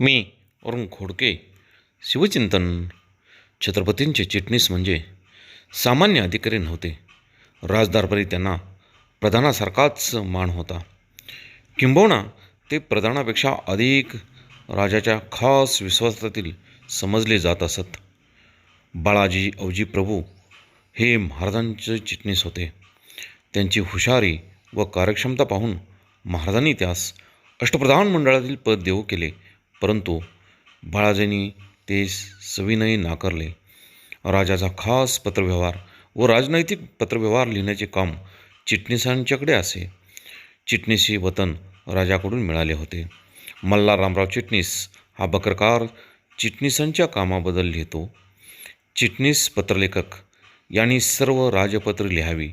मी अरुण खोडके शिवचिंतन छत्रपतींचे चिटणीस म्हणजे सामान्य अधिकारी नव्हते. राजदारपरी त्यांना प्रधानासारखाच मान होता. किंबहुना ते प्रधानापेक्षा अधिक राजाच्या खास विश्वासातील समजले जात असत. बाळाजी अवजी प्रभू हे महाराजांचे चिटणीस होते. त्यांची हुशारी व कार्यक्षमता पाहून महाराजांनी त्यास अष्टप्रधान मंडळातील पद देऊ केले. परंतु बाळाजींनी ते सविनय नाकारले. राजाचा खास पत्रव्यवहार व राजनैतिक पत्रव्यवहार लिहिण्याचे काम चिटणीसांच्याकडे असे. चिटणीसी वतन राजाकडून मिळाले होते. मल्हार रामराव चिटणीस हा बक्रकार चिटणीसांच्या कामाबद्दल लिहितो. चिटणीस पत्रलेखक यांनी सर्व राजपत्रे लिहावी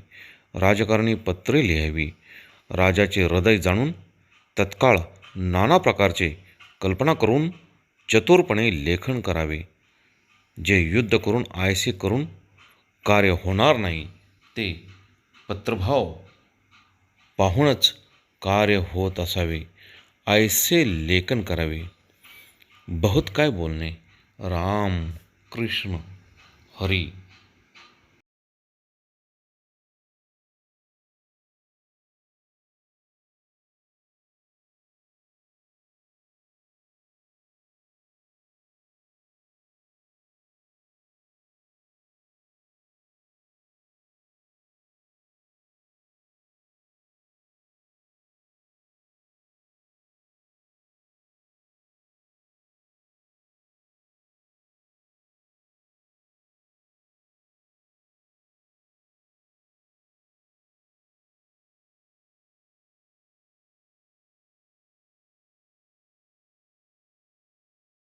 राजकारणी पत्रे लिहावी राजाचे हृदय जाणून तत्काळ नाना प्रकारचे कल्पना करून चतुरपणे लेखन करावे. जे युद्ध करून आयसे करून कार्य होणार नाही ते पत्रभाव पाहूनच कार्य होत असावे. आयसे लेखन करावे. बहुत काय बोलणे. राम कृष्ण हरी.